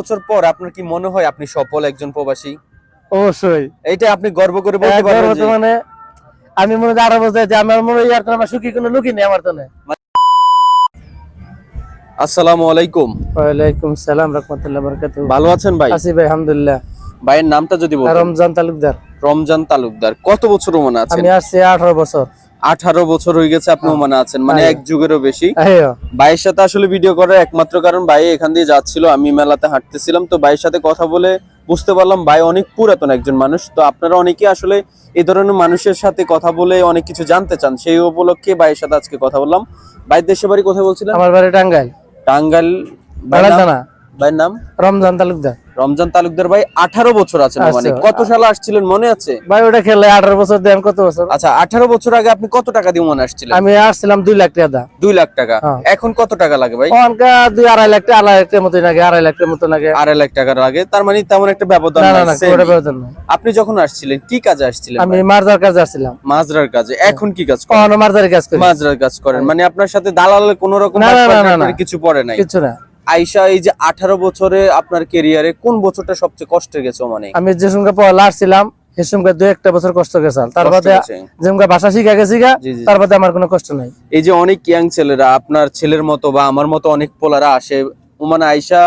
বছর পর আপনার কি মনে হয় আপনি সফল একজন প্রবাসী? অবশ্যই। এইটা আপনি গর্ব করে বলতে পারবেন যে বর্তমানে আমি মনে হয় আরও বলতে যে আমার মনে হয় আমার সুখী কোনো লুকি নেই আমার তো না আসসালামু আলাইকুম। ওয়ালাইকুম সালাম রহমতুল্লাহ বরকাতুহ। ভালো আছেন ভাই? আছি ভাই আলহামদুলিল্লাহ। ভাইয়ের নামটা যদি বলতেন রমজান তালুকদার। রমজান তালুকদার। কত বছর ওমানে আছেন আমি আসছি আঠারো বছর। আঠারো বছর হয়ে গেছে আপনি ওমানে আছেন। মানে হ্যাঁ। এক যুগেরও বেশি। ভাইয়ের সাথে আসলে ভিডিও করার একমাত্র কারণ ভাই এখান দিয়ে যাচ্ছিল আমি মেলাতে হাঁটতেছিলাম। তো ভাইয়ের সাথে কথা বলে বুঝতে পারলাম ভাই অনেক পুরাতন একজন মানুষ। তো আপনারা অনেকেই আসলে এই ধরনের মানুষের সাথে কথা বলে অনেক কিছু জানতে চান। সেই উপলক্ষে ভাইয়ের সাথে আজকে কথা বললাম। ভাইয়ের দেশে বাড়ি কোথায় বলছিলেন? আমার বাড়ি টাঙ্গাইল। টাঙ্গাইল। ভাইয়ের নাম? রমজান তালুকদার। রমজান তালুকদার ভাই আঠারো বছর আছেন আচ্ছা। মানে কত সালে আসছিলেন মনে আছে? ভাই ওটা খেলে আঠারো বছর দেন কত বছর? আচ্ছা আঠারো বছর আগে আপনি কত টাকা দিয়ে মনে আসছিলেন? আমি আসছিলাম দুই লাখ টাকা দুই লাখ টাকা। হ্যাঁ। এখন কত টাকা লাগে ভাই? দুই আড়াই লাখ টাকা আড়াই লাখ টাকার মতো লাগে আড়াই লাখ টাকার মতো লাগে। আড়াই লাখ টাকার আগে তার মানে তেমন একটা ব্যবধান আপনি যখন আসছিলেন কি কাজে আসছিলেন আমি? মার্জার কাজে আসছিলাম। মাজরার কাজে। এখন কি কাজ করেন? কখনো কাজ করি। মাজরার কাজ করেন। মানে আপনার সাথে দালালের কোনো রকম। কিছু পড়ে নাই? কিছু না। আইসা এই যে আঠারো বছরে আপনার কেরিয়ারে কোন বছরটা সবচেয়ে কষ্টের গেছে মানে আমি যে সঙ্গে পড়া আসছিলাম সে সঙ্গে দু একটা বছর কষ্ট গেছে। তার বাদে যে ভাষা শিখা গেছি। তার বাদে আমার কোনো কষ্ট নাই। এই যে অনেক ইয়াং ছেলেরা আপনার ছেলের মতো বা আমার মতো অনেক পোলারা আসে মানে আইসা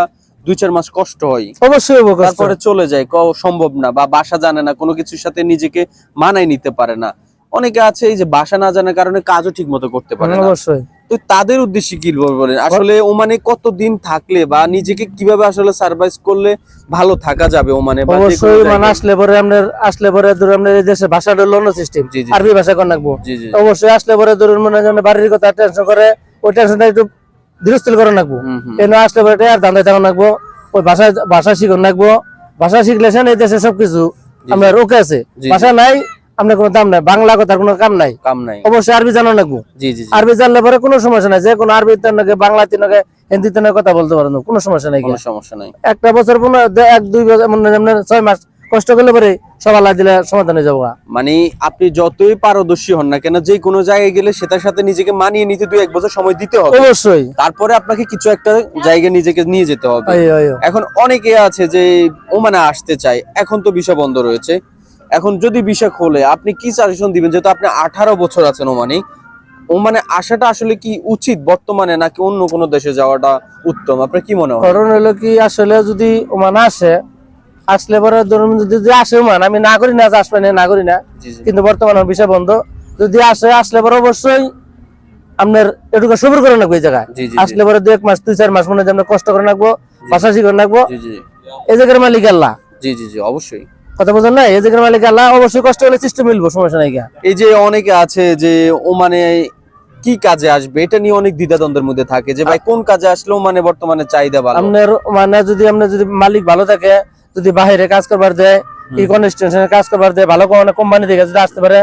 দুই চার মাস কষ্ট হয়। অবশ্যই তারপরে চলে যায় ক সম্ভব না বা বাসা জানে না কোনো কিছুর সাথে নিজেকে মানায় নিতে পারে না। অনেকে আছে এই যে বাসা না জানার কারণে কাজও ঠিক মতো করতে পারে না। অবশ্যই। তো তাদের উদ্দেশ্যে কি বলেন? আসলে ওমানে কতদিন থাকলে বা নিজেকে কীভাবে আসলে সার্ভাইভ করলে ভালো থাকা যাবে ওমানে কোনো অবশ্যই মানে আসলে পরে আপনার আসলে পরে ধরুন আপনার এই দেশে ভাষাটা হলো অন্য সিস্টেম। আরবি ভাষা কর জি অবশ্যই আসলে পরে ধরুন মনে হয় বাড়ির কথা টেনশন করে ওই টেনশনটা একটু দৃঢ়স্থির করে নাকবো হুম, হুম। আসলে পরে আর দান্দায় থাকুন নাকবো ওই ভাষা ভাষা শিখুন নাকবো ভাষা শিখলে এই দেশে সবকিছু আপনার ওকে আছে। ভাষা নাই আপনার কোনো দাম নাই বাংলা কথার কোনো কাম নাই। কাম নাই। অবশ্যই আরবি জানা নাকবো জি জি জি। আরবি জানলে পরে কোনো সমস্যা নাই যে কোনো আরবিতে নাকি বাংলাতে নাকি হিন্দিতে নাকি কথা বলতে পারেন কোনো সমস্যা নাই কোনো সমস্যা নাই। একটা বছর পনেরো এক দুই বছর মনে ছয় মাস কষ্ট করলে পরে সব আল্লাহ দিলে সমাধান হয়ে যাব মানে আপনি যতই পারদর্শী হন না কেন যে কোনো জায়গায় গেলে সেটার সাথে নিজেকে মানিয়ে নিতে দুই এক বছর সময় দিতে হবে। অবশ্যই। তারপরে আপনাকে কিছু একটা জায়গায় নিজেকে নিয়ে যেতে হবে। এখন অনেকে আছে যে ওমানে আসতে চায় এখন তো বিষয় বন্ধ রয়েছে। এখন যদি ভিসা খোলে আপনি কি সাজেশন দিবেন? যেহেতু আপনি আঠারো বছর আছেন ওমানে ওমানে আসাটা আসলে কি উচিত বর্তমানে নাকি অন্য কোনো দেশে যাওয়াটা উত্তম? আপনার কি মনে হয়? কারণ হলো কি আসলে যদি ওমান আসে আসলে পরে ধরুন যদি আসে ওমান আমি না করি না আসবে না না করি না। কিন্তু বর্তমানে বিষয় বন্ধ। যদি আসে আসলে পরে অবশ্যই আপনার এটুকু সবর করে রাখব এই জায়গায়। আসলে পরে দু এক মাস দুই চার মাস মনে হয় আমরা কষ্ট করে রাখব ভাষা শিখে রাখব। এই জায়গার মালিক আল্লাহ। জি জি জি অবশ্যই। কথা বোঝেন না? এই জায়গার মালিক আল্লাহ অবশ্যই কষ্ট হলে সিস্টেম মিলবো সমস্যা নাই এই যে অনেকে আছে যে ওমানে কি কাজে আসবে এটা নিয়ে অনেক দ্বিধাদ্বন্দ্বের মধ্যে থাকে যে ভাই কোন কাজে আসলেও মানে বর্তমানে চাহিদা ভালো? আপনার মানে যদি আপনার যদি মালিক ভালো থাকে যদি বাইরে কাজ করবার দেয় কি কনস্ট্রাকশনের কাজ করবার দেয় ভালো কোনো কোম্পানি থেকে যদি আসতে পারে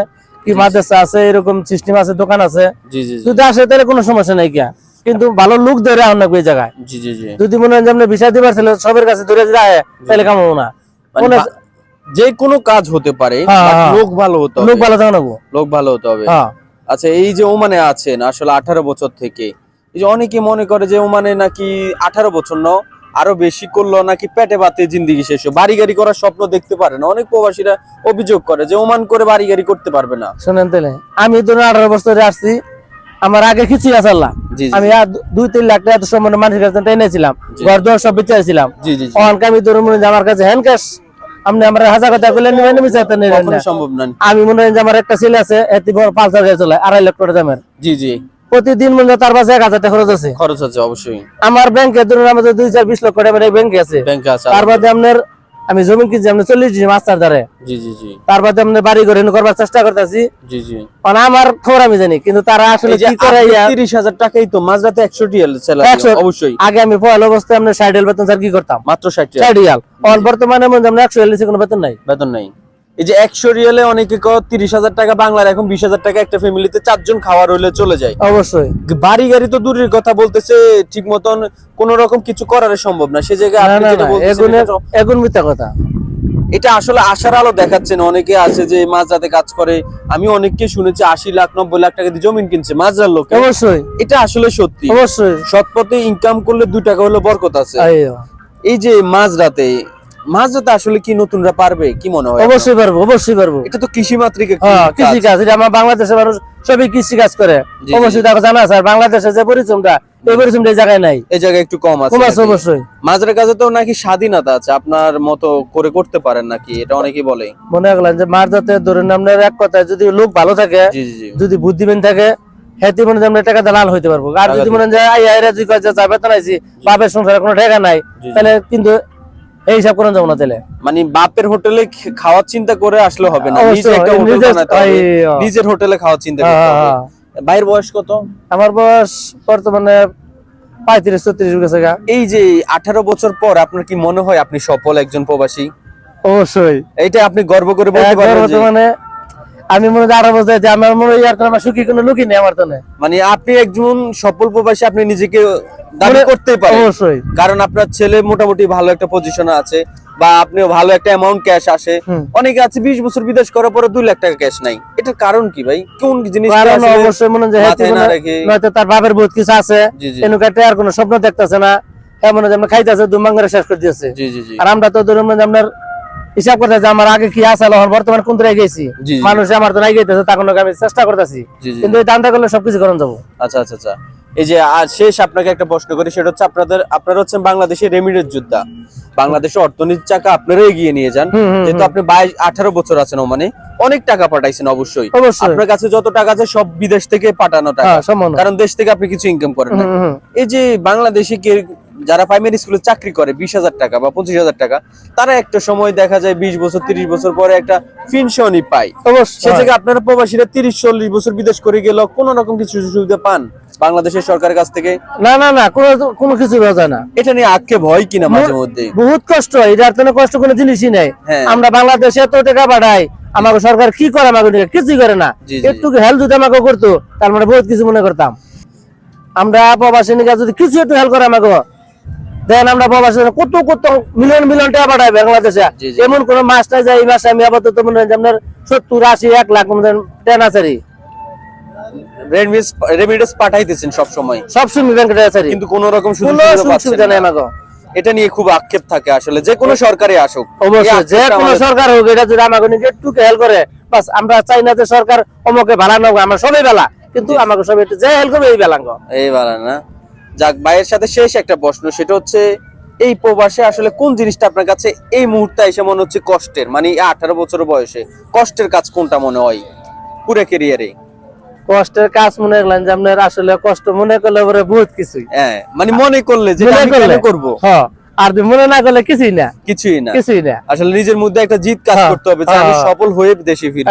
কি মাদ্রাসা আছে এরকম সিস্টেম আছে দোকান আছে জি জি জি। যদি আসে তাহলে কোনো সমস্যা নাই কিয়া কিন্তু ভালো লোক ধরে আন ওই জায়গায়? জি জি জি। যদি মনে হয় যে আপনি বিষয় দিবার ছিল সবের কাছে ধরে যদি আয় তাহলে কামাবো না। মানে যে কোনো কাজ হতে পারে হ্যাঁ, হ্যাঁ। লোক ভালো হতে হবে। লোক ভালো গো। লোক ভালো হতে হবে। আচ্ছা এই যে ওমানে আছেন আসলে আঠারো বছর থেকে এই যে অনেকে মনে করে যে ওমানে নাকি আঠারো বছর ন আরও বেশি করল নাকি পেটে বাতে জিন্দিগি শেষ বাড়ি গাড়ি করার স্বপ্ন দেখতে পারে না। অনেক প্রবাসীরা অভিযোগ করে যে ওমান করে বাড়ি গাড়ি করতে পারবে না। শোনেন তাহলে আমি ধরুন আঠারো বছরে আসছি আমার আগে জি জি আমি দুই তিন লাখ টাকা এত সম্বন্ধে মানুষের কাছে টেনেছিলাম ঘর দোয়ার সব বিচারেছিলাম অনকে আমি ধরুন আমার কাছে হ্যান্ড ক্যাশ আপনি আমার হাজার কথা বললেন নিবেন না। সম্ভব না আমি মনে হয় যে আমার একটা ছেলে আছে এতে বড় পালসার গাড়ি চলে আড়াই লক্ষ টাকা দামের। জি জি। প্রতিদিন মনে তার পাশে এক হাজার টাকা খরচ আছে। খরচ আছে অবশ্যই। আমার ব্যাংকে ধরুন আমাদের দুই চার বিশ লক্ষ টাকা ব্যাংকে আছে। ব্যাংকে আছে তার বাদে আপনার আমি জমি কিনছি আপনার চল্লিশ দিন মাস্টার দ্বারে জি জি জি। তার বাদে আপনার বাড়ি ঘরে করবার চেষ্টা করতেছি। জি জি। মানে আমার খবর আমি জানি কিন্তু তারা আসলে কি করে তিরিশ হাজার টাকাই তো মাঝরাতে একশো ডিয়াল একশো- অবশ্যই। আগে আমি পয়লা অবস্থায় আমরা ষাট ডিয়াল বেতন স্যার কি করতাম? মাত্র ষাট ষাট রিয়াল বর্তমানে আমরা একশো ডিয়াল কোনো বেতন নাই। বেতন নাই। এই যে একশো রিয়ালে অনেকে তিরিশ হাজার টাকা বাংলার এখন বিশ হাজার টাকা একটা ফ্যামিলিতে চারজন খাওয়ার হইলে চলে যায়। অবশ্যই। বাড়ি গাড়ি তো দূরের কথা বলতেছে ঠিক মতন কোন রকম কিছু করার সম্ভব না। সে জায়গায় মিথ্যা কথা। এটা আসলে আশার আলো দেখাচ্ছেন অনেকে আছে যে মাঝরাতে কাজ করে। আমি অনেককে শুনেছি আশি লাখ নব্বই লাখ টাকা দিয়ে জমিন কিনছে মাঝরার লোক। অবশ্যই। এটা আসলে সত্যি। অবশ্যই। সৎ পথে ইনকাম করলে দুই টাকা হলে বরকত আছে। এই যে মাঝরাতে মাঝরাতে আসলে কি নতুনরা পারবে? কি মনে হয়? অবশ্যই পারব অবশ্যই পারব। এটা তো কৃষি মাত্রিক একটি হ্যাঁ কাজ। কৃষি কাজ এটা আমার বাংলাদেশের মানুষ সবই কৃষি কাজ করে অবশ্যই তাকে জানা আছে আর বাংলাদেশের যে পরিশ্রমটা এই পরিশ্রমটা এই জায়গায় নাই। এই জায়গায় একটু কম আছে কম আছে অবশ্যই। কাজে তো নাকি স্বাধীনতা আছে আপনার মতো করে করতে পারেন নাকি? এটা অনেকেই বলে। মনে করলেন যে ধরেন আপনার এক কথায় যদি লোক ভালো থাকে যদি বুদ্ধিমান থাকে হেতি মনে হয় আমরা টাকা দালাল হইতে পারব। আর যদি মনে হয় যে আই আইরা যদি কয় যে যাবে তো নাইছি বাপের সংসারে কোনো টাকা নাই। তাহলে কিন্তু এই হিসাব করেন যাব না তাহলে। মানে বাপের হোটেলে খাওয়ার চিন্তা করে আসলে হবে না। নিজে একটা হোটেল নিজের- বানাতে হবে নিজের হোটেলে খাওয়ার চিন্তা করতে হ্যাঁ, হবে। হ্যাঁ। ভাইয়ের বয়স কত? আমার বয়স বর্তমানে পঁয়ত্রিশ ছত্রিশ গেছে এই যে আঠারো বছর পর আপনার কি মনে হয় আপনি সফল একজন প্রবাসী? অবশ্যই। এটা আপনি গর্ব করে বলতে পারেন বর্তমানে আমি মনে হয় আরও বলতে আমার মনে হয় আমার সুখী কোনো লুকি নেই আমার তো মানে আপনি একজন সফল প্রবাসী আপনি নিজেকে দাবি মানে- করতেই পারেন। অবশ্যই। কারণ আপনার ছেলে মোটামুটি ভালো একটা পজিশনে আছে বা আপনিও ভালো একটা অ্যামাউন্ট ক্যাশ আসে। অনেকে আছে বিশ বছর বিদেশ করার পরে দুই লাখ টাকা ক্যাশ নাই। এটার কারণ কি ভাই? কোন জিনিস কারণ অবশ্যই মনে হয় যে রেখে নয়তো তার বাপের বহুত কিছু আছে। জি আর কোনো স্বপ্ন দেখতেছে না। এমন যে আমরা খাইতেছে দুমাং করে শেষ করে দিয়েছে। আর আমরা তো ধরুন যে আপনার হিসাব করতে যে আমার আগে কি আছে আমার বর্তমানে কোন তো গেছি। মানুষ আমার তো নাই গেতেছে তখন আমি চেষ্টা করতেছি। কিন্তু এই দানটা করলে সবকিছু করান যাব। আচ্ছা আচ্ছা আচ্ছা। এই যে আর শেষ আপনাকে একটা প্রশ্ন করি সেটা হচ্ছে আপনাদের আপনারা হচ্ছেন বাংলাদেশের রেমিডের যোদ্ধা। বাংলাদেশের অর্থনীতির চাকা আপনারা এগিয়ে নিয়ে যান। যেহেতু আপনি বাইশ আঠারো বছর আছেন মানে অনেক টাকা পাঠাইছেন অবশ্যই। আপনার কাছে যত টাকা আছে সব বিদেশ থেকে পাঠানো টাকা। হ্যাঁ কারণ দেশ থেকে আপনি কিছু ইনকাম করেন না। এই যে বাংলাদেশে কে যারা প্রাইমারি স্কুলে চাকরি করে বিশ হাজার টাকা বা পঁচিশ হাজার টাকা তারা একটা সময় দেখা যায় বিশ বছর তিরিশ বছর পরে একটা পেনশনই পায়। সে জায়গায় আপনারা প্রবাসীরা তিরিশ চল্লিশ বছর বিদেশ করে গেল কোন রকম কিছু সুবিধা পান বাংলাদেশের সরকারের কাছ থেকে? না না না কোনো কোনো কিছু বোঝা না। এটা নিয়ে আক্ষেপ হয় কিনা মাঝে মধ্যে? বহুত কষ্ট এটার তো কষ্ট কোনো জিনিসই নেই। হ্যাঁ। আমরা বাংলাদেশে এত টাকা পাঠাই আমাকে সরকার কি করে আমাকে কিছুই করে না। একটু হেল্প যদি আমাকে করতো তার মানে বহুত কিছু মনে করতাম। আমরা প্রবাসী নিকা যদি কিছু একটু হেল্প করে আমাকে দেন আমরা প্রবাসী কত কত মিলিয়ন মিলিয়ন টাকা পাঠাই বাংলাদেশে। এমন কোন মাস নাই যায় এই মাসে আমি আপাতত মনে হয় আপনার সত্তর আশি এক লাখ মনে হয় টেন পাঠাইতেছেন সব সময় ব্যাংকে আচারি কিন্তু কোন রকম সুবিধা সুযোগ পাচ্ছেন না। এটা নিয়ে খুব আক্ষেপ থাকে আসলে। যে কোনো সরকারে আসুক। অবশ্যই যে কোনো সরকার হোক এটা যদি আমাকে নিয়ে একটু করে বাস আমরা চাই না যে সরকার অমকে ভালা না আমরা সবাই বেলা। কিন্তু আমাকে সবাই একটু যে হেল্প করবে এই বেলাঙ্গ এই বালা না। যাক ভাইয়ের সাথে শেষ একটা প্রশ্ন সেটা হচ্ছে এই প্রবাসে আসলে কোন জিনিসটা আপনার কাছে এই মুহূর্তে এসে মনে হচ্ছে কষ্টের? মানে আঠারো বছর বয়সে কষ্টের কাজ কোনটা মনে হয় পুরো ক্যারিয়ারে কষ্টের কাজ মনে করলেন যে আপনার আসলে কষ্ট মনে করলে পরে বহুত কিছুই। হ্যাঁ মানে মনে করলে যে মনে আমি করব। হ্যাঁ আর মনে না করলে কিছুই না। কিছুই না। কিছুই না। আসলে নিজের মধ্যে একটা জিত কাজ হ্যাঁ, করতে হবে যে আমি হ্যাঁ। সফল হয়ে দেশে ফিরবো।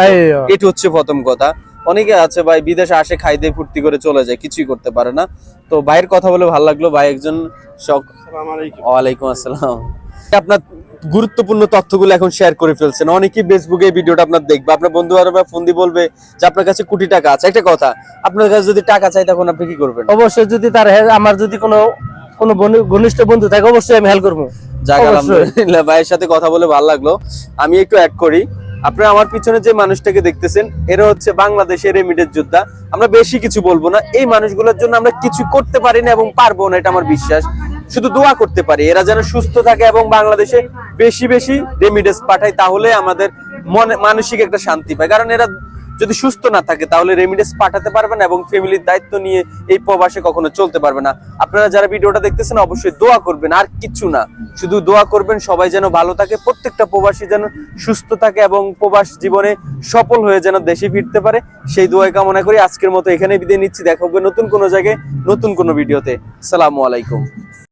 এটা হচ্ছে প্রথম কথা। অনেকে আছে ভাই বিদেশে আসে খাই দিয়ে ফুর্তি করে চলে যায় কিছুই করতে পারে না। তো ভাইয়ের কথা বলে ভালো লাগল। ভাই একজন শখ ওয়ালাইকুম আসসালাম। আপনার গুরুত্বপূর্ণ তথ্যগুলো এখন শেয়ার করে ফেলছেন। অনেকেই ফেসবুকে এই ভিডিওটা আপনার দেখবে। আপনার বন্ধু বান্ধব ফোন দিয়ে বলবে যে আপনার কাছে কোটি টাকা আছে। একটা কথা আপনার কাছে যদি টাকা চাই তখন আপনি কি করবেন? অবশ্যই যদি তার আমার যদি কোনো কোনো ঘনিষ্ঠ বন্ধু থাকে অবশ্যই আমি হেল্প করব। যাক আলহামদুলিল্লাহ ভাইয়ের সাথে কথা বলে ভালো লাগল। আমি একটু অ্যাড করি। আপনারা আমার পিছনে যে মানুষটাকে দেখতেছেন এরা হচ্ছে বাংলাদেশের রেমিডের যোদ্ধা। আমরা বেশি কিছু বলব না। এই মানুষগুলোর জন্য আমরা কিছু করতে পারি না এবং পারব না এটা আমার বিশ্বাস। শুধু দোয়া করতে পারি। এরা যেন সুস্থ থাকে এবং বাংলাদেশে বেশি বেশি রেমিডেন্স পাঠায়, তাহলে আমাদের মনে, মানসিক একটা শান্তি পায়। কারণ এরা যদি সুস্থ না থাকে, তাহলে রেমিডেন্স পাঠাতে পারবে না এবং ফ্যামিলির দায়িত্ব নিয়ে এই প্রবাসে কখনো চলতে পারবে না। আপনারা যারা ভিডিওটা দেখতেছেন, অবশ্যই দোয়া করবেন, আর কিচ্ছু না। শুধু দোয়া করবেন, সবাই যেন ভালো থাকে, প্রত্যেকটা প্রবাসী যেন সুস্থ থাকে এবং প্রবাস জীবনে সফল হয়ে যেন দেশে ফিরতে পারে। সেই দোয়াই কামনা করি। আজকের মতো এখানে বিদায় নিচ্ছি। দেখা হবে নতুন কোনো জায়গায়, নতুন কোনো ভিডিওতে। সালামু আলাইকুম।